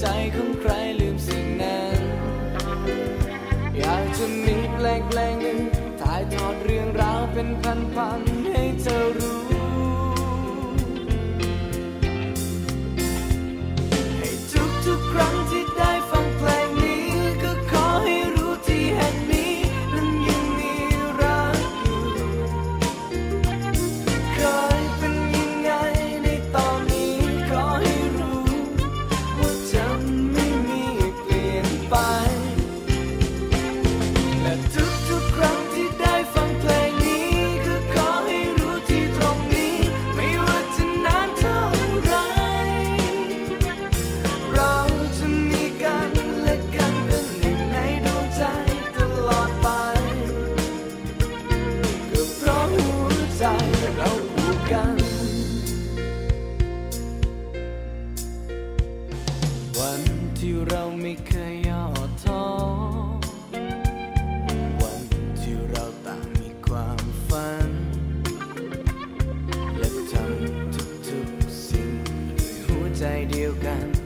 ใจของใครลืมสิ่งนั้น อยากจะมีแปลงแปลงหนึ่งถ่ายทอดเรื่องราวเป็นพันพัน วันที่เราไม่เคยย่อท้อ วันที่เราต่างมีความฝัน และทำทุกๆสิ่งด้วยหัวใจเดียวกัน